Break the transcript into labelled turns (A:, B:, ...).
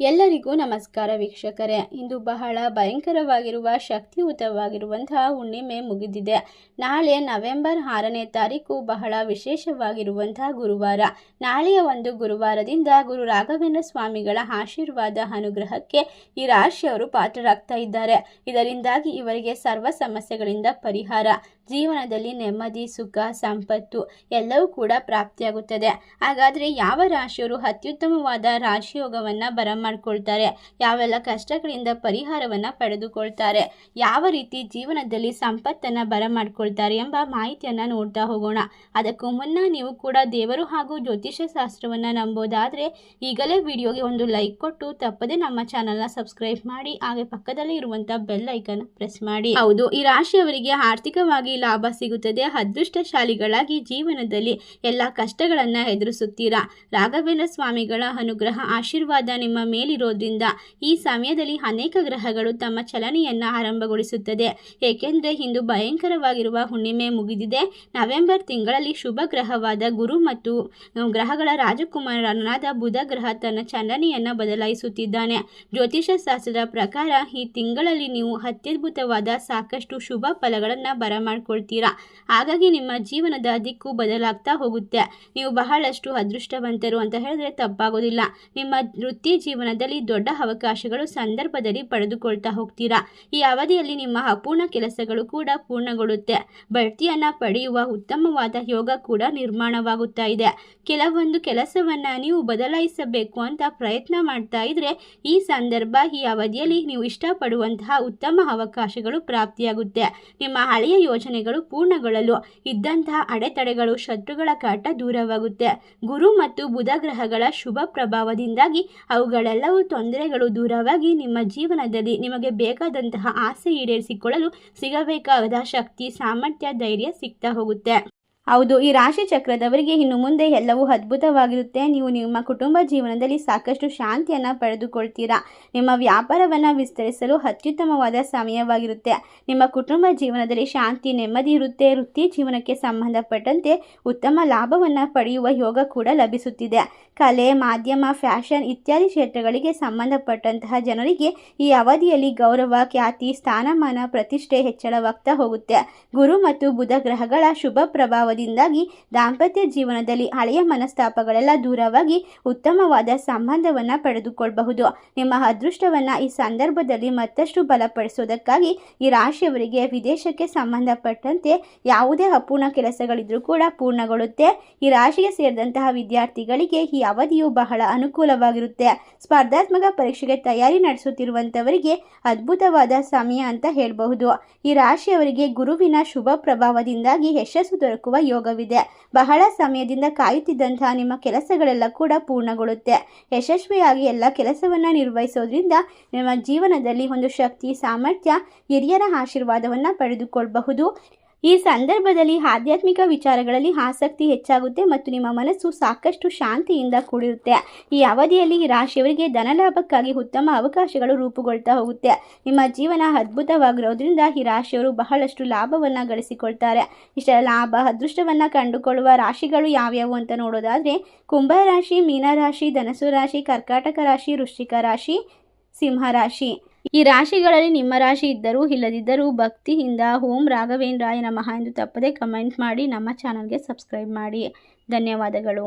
A: ಎಲ್ಲರಿಗೂ ನಮಸ್ಕಾರ ವೀಕ್ಷಕರೇ. ಇಂದು ಬಹಳ ಭಯಂಕರವಾಗಿರುವ, ಶಕ್ತಿಯುತವಾಗಿರುವಂತಹ ಹುಣ್ಣಿಮೆ ಮುಗಿದಿದೆ. ನಾಳೆ ನವೆಂಬರ್ ಆರನೇ ತಾರೀಕು ಬಹಳ ವಿಶೇಷವಾಗಿರುವಂತಹ ಗುರುವಾರ. ನಾಳೆಯ ಒಂದು ಗುರುವಾರದಿಂದ ಗುರು ರಾಘವೇಂದ್ರ ಸ್ವಾಮಿಗಳ ಆಶೀರ್ವಾದ ಅನುಗ್ರಹಕ್ಕೆ ಈ ರಾಶಿಯವರು ಪಾತ್ರರಾಗ್ತಾ ಇದ್ದಾರೆ. ಇದರಿಂದಾಗಿ ಇವರಿಗೆ ಸರ್ವ ಸಮಸ್ಯೆಗಳಿಂದ ಪರಿಹಾರ. ಜೀವನದಲ್ಲಿ ನೆಮ್ಮದಿ, ಸುಖ, ಸಂಪತ್ತು ಎಲ್ಲವೂ ಕೂಡ ಪ್ರಾಪ್ತಿಯಾಗುತ್ತದೆ. ಹಾಗಾದರೆ ಯಾವ ರಾಶಿಯವರು ಅತ್ಯುತ್ತಮವಾದ ರಾಶಿಯೋಗವನ್ನು ಬರಮಾಡ್ಕೊಳ್ತಾರೆ? ಯಾವೆಲ್ಲ ಕಷ್ಟಗಳಿಂದ ಪರಿಹಾರವನ್ನು ಪಡೆದುಕೊಳ್ತಾರೆ? ಯಾವ ರೀತಿ ಜೀವನದಲ್ಲಿ ಸಂಪತ್ತನ್ನು ಬರಮಾಡ್ಕೊಳ್ತಾರೆ ಎಂಬ ಮಾಹಿತಿಯನ್ನು ನೋಡ್ತಾ ಹೋಗೋಣ. ಅದಕ್ಕೂ ಮುನ್ನ ನೀವು ಕೂಡ ದೇವರು ಹಾಗೂ ಜ್ಯೋತಿಷ್ಯ ಶಾಸ್ತ್ರವನ್ನು ನಂಬೋದಾದರೆ ಈಗಲೇ ವಿಡಿಯೋಗೆ ಒಂದು ಲೈಕ್ ಕೊಟ್ಟು ತಪ್ಪದೆ ನಮ್ಮ ಚಾನಲ್ನ ಸಬ್ಸ್ಕ್ರೈಬ್ ಮಾಡಿ ಹಾಗೆ ಪಕ್ಕದಲ್ಲಿ ಇರುವಂಥ ಬೆಲ್ ಐಕನ್ ಪ್ರೆಸ್ ಮಾಡಿ. ಹೌದು, ಈ ರಾಶಿಯವರಿಗೆ ಆರ್ಥಿಕವಾಗಿ ಲಾಭ ಸಿಗುತ್ತದೆ. ಅದೃಷ್ಟಶಾಲಿಗಳಾಗಿ ಜೀವನದಲ್ಲಿ ಎಲ್ಲ ಕಷ್ಟಗಳನ್ನು ಎದುರಿಸುತ್ತೀರಾ? ರಾಘವೇಂದ್ರ ಸ್ವಾಮಿಗಳ ಅನುಗ್ರಹ, ಆಶೀರ್ವಾದ ನಿಮ್ಮ ಮೇಲಿರೋದ್ರಿಂದ ಈ ಸಮಯದಲ್ಲಿ ಅನೇಕ ಗ್ರಹಗಳು ತಮ್ಮ ಚಲನೆಯನ್ನು ಆರಂಭಗೊಳಿಸುತ್ತದೆ. ಏಕೆಂದರೆ ಇಂದು ಭಯಂಕರವಾಗಿರುವ ಹುಣ್ಣಿಮೆ ಮುಗಿದಿದೆ. ನವೆಂಬರ್ ತಿಂಗಳಲ್ಲಿ ಶುಭ ಗ್ರಹವಾದ ಗುರು ಮತ್ತು ಗ್ರಹಗಳ ರಾಜಕುಮಾರನಾದ ಬುಧ ಗ್ರಹ ತನ್ನ ಚಲನೆಯನ್ನು ಬದಲಾಯಿಸುತ್ತಿದ್ದಾನೆ. ಜ್ಯೋತಿಷ ಶಾಸ್ತ್ರದ ಪ್ರಕಾರ ಈ ತಿಂಗಳಲ್ಲಿ ನೀವು ಅತ್ಯದ್ಭುತವಾದ ಸಾಕಷ್ಟು ಶುಭ ಫಲಗಳನ್ನು ಬರಮಾಡ್ಕೊಳ್ತೀರಾ ಹಾಗಾಗಿ ನಿಮ್ಮ ಜೀವನದ ದಿಕ್ಕು ಬದಲಾಗ್ತಾ ಹೋಗುತ್ತೆ. ನೀವು ಬಹಳಷ್ಟು ಅದೃಷ್ಟವಂತರು ಅಂತ ಹೇಳಿದ್ರೆ ತಪ್ಪಾಗೋದಿಲ್ಲ. ನಿಮ್ಮ ವೃತ್ತಿ ಜೀವನದಲ್ಲಿ ದೊಡ್ಡ ಅವಕಾಶಗಳು ಸಂದರ್ಭದಲ್ಲಿ ಪಡೆದುಕೊಳ್ತಾ ಹೋಗ್ತೀರಾ? ಈ ಅವಧಿಯಲ್ಲಿ ನಿಮ್ಮ ಅಪೂರ್ಣ ಕೆಲಸಗಳು ಕೂಡ ಪೂರ್ಣಗೊಳ್ಳುತ್ತೆ. ಬಡ್ತಿಯನ್ನು ಪಡೆಯುವ ಉತ್ತಮವಾದ ಯೋಗ ಕೂಡ ನಿರ್ಮಾಣವಾಗುತ್ತಾ ಇದೆ. ಕೆಲವೊಂದು ಕೆಲಸವನ್ನು ನೀವು ಬದಲಾಯಿಸಬೇಕು ಅಂತ ಪ್ರಯತ್ನ ಮಾಡ್ತಾ ಇದ್ರೆ ಈ ಸಂದರ್ಭ, ಈ ಅವಧಿಯಲ್ಲಿ ನೀವು ಇಷ್ಟಪಡುವಂತಹ ಉತ್ತಮ ಅವಕಾಶಗಳು ಪ್ರಾಪ್ತಿಯಾಗುತ್ತೆ. ನಿಮ್ಮ ಹಳೆಯ ಯೋಜನೆಗಳು ಪೂರ್ಣಗೊಳ್ಳಲು ಇದ್ದಂತಹ ಅಡೆತಡೆಗಳು ಶತ್ರುಗಳ ಕಾಟ ದೂರವಾಗುತ್ತೆ. ಗುರು ಮತ್ತು ಬುಧ ಗ್ರಹಗಳ ಶುಭ ಪ್ರಭಾವದಿಂದಾಗಿ ಅವುಗಳೆಲ್ಲವೂ ತೊಂದರೆಗಳು ದೂರವಾಗಿ ನಿಮ್ಮ ಜೀವನದಲ್ಲಿ ನಿಮಗೆ ಬೇಕಾದಂತಹ ಆಸೆ ಈಡೇರಿಸಿಕೊಳ್ಳಲು ಸಿಗಬೇಕಾದ ಶಕ್ತಿ, ಸಾಮರ್ಥ್ಯ, ಧೈರ್ಯ ಸಿಗ್ತಾ ಹೋಗುತ್ತೆ. ಹೌದು, ಈ ರಾಶಿ ಚಕ್ರದವರಿಗೆ ಇನ್ನು ಮುಂದೆ ಎಲ್ಲವೂ ಅದ್ಭುತವಾಗಿರುತ್ತೆ. ನೀವು ನಿಮ್ಮ ಕುಟುಂಬ ಜೀವನದಲ್ಲಿ ಸಾಕಷ್ಟು ಶಾಂತಿಯನ್ನು ಪಡೆದುಕೊಳ್ತೀರಾ. ನಿಮ್ಮ ವ್ಯಾಪಾರವನ್ನು ವಿಸ್ತರಿಸಲು ಅತ್ಯುತ್ತಮವಾದ ಸಮಯವಾಗಿರುತ್ತೆ. ನಿಮ್ಮ ಕುಟುಂಬ ಜೀವನದಲ್ಲಿ ಶಾಂತಿ, ನೆಮ್ಮದಿ ಇರುತ್ತೆ. ವೃತ್ತಿ ಜೀವನಕ್ಕೆ ಸಂಬಂಧಪಟ್ಟಂತೆ ಉತ್ತಮ ಲಾಭವನ್ನು ಪಡೆಯುವ ಯೋಗ ಕೂಡ ಲಭಿಸುತ್ತಿದೆ. ಕಲೆ, ಮಾಧ್ಯಮ, ಫ್ಯಾಷನ್ ಇತ್ಯಾದಿ ಕ್ಷೇತ್ರಗಳಿಗೆ ಸಂಬಂಧಪಟ್ಟಂತಹ ಜನರಿಗೆ ಈ ಅವಧಿಯಲ್ಲಿ ಗೌರವ, ಖ್ಯಾತಿ, ಸ್ಥಾನಮಾನ, ಪ್ರತಿಷ್ಠೆ ಹೆಚ್ಚಳವಾಗ್ತಾ ಹೋಗುತ್ತೆ. ಗುರು ಮತ್ತು ಬುಧ ಗ್ರಹಗಳ ಶುಭ ಪ್ರಭಾವದಿಂದಾಗಿ ದಾಂಪತ್ಯ ಜೀವನದಲ್ಲಿ ಹಳೆಯ ಮನಸ್ತಾಪಗಳೆಲ್ಲ ದೂರವಾಗಿ ಉತ್ತಮವಾದ ಸಂಬಂಧವನ್ನು ಪಡೆದುಕೊಳ್ಳಬಹುದು ನಿಮ್ಮ ಅದೃಷ್ಟವನ್ನು ಈ ಸಂದರ್ಭದಲ್ಲಿ ಮತ್ತಷ್ಟು ಬಲಪಡಿಸೋದಕ್ಕಾಗಿ ಈ ರಾಶಿಯವರಿಗೆ ವಿದೇಶಕ್ಕೆ ಸಂಬಂಧಪಟ್ಟಂತೆ ಯಾವುದೇ ಅಪೂರ್ಣ ಕೆಲಸಗಳಿದ್ರೂ ಕೂಡ ಪೂರ್ಣಗೊಳ್ಳುತ್ತೆ. ಈ ರಾಶಿಗೆ ಸೇರಿದಂತಹ ವಿದ್ಯಾರ್ಥಿಗಳಿಗೆ ಈ ಅವಧಿಯು ಬಹಳ ಅನುಕೂಲವಾಗಿರುತ್ತೆ. ಸ್ಪರ್ಧಾತ್ಮಕ ಪರೀಕ್ಷೆಗೆ ತಯಾರಿ ನಡೆಸುತ್ತಿರುವಂಥವರಿಗೆ ಅದ್ಭುತವಾದ ಸಮಯ ಅಂತ ಹೇಳಬಹುದು. ಈ ರಾಶಿಯವರಿಗೆ ಗುರುವಿನ ಶುಭ ಪ್ರಭಾವದಿಂದಾಗಿ ಯಶಸ್ಸು ದೊರಕುವ ಯೋಗವಿದೆ. ಬಹಳ ಸಮಯದಿಂದ ಕಾಯುತ್ತಿದ್ದಂತಹ ನಿಮ್ಮ ಕೆಲಸಗಳೆಲ್ಲ ಕೂಡ ಪೂರ್ಣಗೊಳ್ಳುತ್ತೆ. ಯಶಸ್ವಿಯಾಗಿ ಎಲ್ಲ ಕೆಲಸವನ್ನು ನಿರ್ವಹಿಸೋದ್ರಿಂದ ನಿಮ್ಮ ಜೀವನದಲ್ಲಿ ಒಂದು ಶಕ್ತಿ, ಸಾಮರ್ಥ್ಯ, ಹಿರಿಯರ ಆಶೀರ್ವಾದವನ್ನು ಪಡೆದುಕೊಳ್ಳಬಹುದು ಈ ಸಂದರ್ಭದಲ್ಲಿ ಆಧ್ಯಾತ್ಮಿಕ ವಿಚಾರಗಳಲ್ಲಿ ಆಸಕ್ತಿ ಹೆಚ್ಚಾಗುತ್ತೆ ಮತ್ತು ನಿಮ್ಮ ಮನಸ್ಸು ಸಾಕಷ್ಟು ಶಾಂತಿಯಿಂದ ಕೂಡಿರುತ್ತೆ. ಈ ಅವಧಿಯಲ್ಲಿ ಈ ರಾಶಿಯವರಿಗೆ ಧನಲಾಭಕ್ಕಾಗಿ ಉತ್ತಮ ಅವಕಾಶಗಳು ರೂಪುಗೊಳ್ತಾ ಹೋಗುತ್ತೆ. ನಿಮ್ಮ ಜೀವನ ಅದ್ಭುತವಾಗಿರೋದ್ರಿಂದ ಈ ರಾಶಿಯವರು ಬಹಳಷ್ಟು ಲಾಭವನ್ನು ಗಳಿಸಿಕೊಳ್ತಾರೆ. ಇಷ್ಟ ಲಾಭ, ಅದೃಷ್ಟವನ್ನು ಕಂಡುಕೊಳ್ಳುವ ರಾಶಿಗಳು ಯಾವ್ಯಾವು ಅಂತ ನೋಡೋದಾದರೆ ಕುಂಭರಾಶಿ ಮೀನರಾಶಿ ಧನಸು ರಾಶಿ ಕರ್ಕಾಟಕ ರಾಶಿ, ವೃಶ್ಚಿಕ ರಾಶಿ ಸಿಂಹರಾಶಿ ಈ ರಾಶಿಗಳಲ್ಲಿ ನಿಮ್ಮ ರಾಶಿ ಇದ್ದರೂ ಇಲ್ಲದಿದ್ದರೂ ಭಕ್ತಿಯಿಂದ ಓಂ ರಾಘವೇಂದ್ರಾಯ ನಮಃ ಎಂದು ತಪ್ಪದೆ ಕಮೆಂಟ್ ಮಾಡಿ ನಮ್ಮ ಚಾನಲ್ಗೆ ಸಬ್ಸ್ಕ್ರೈಬ್ ಮಾಡಿ. ಧನ್ಯವಾದಗಳು.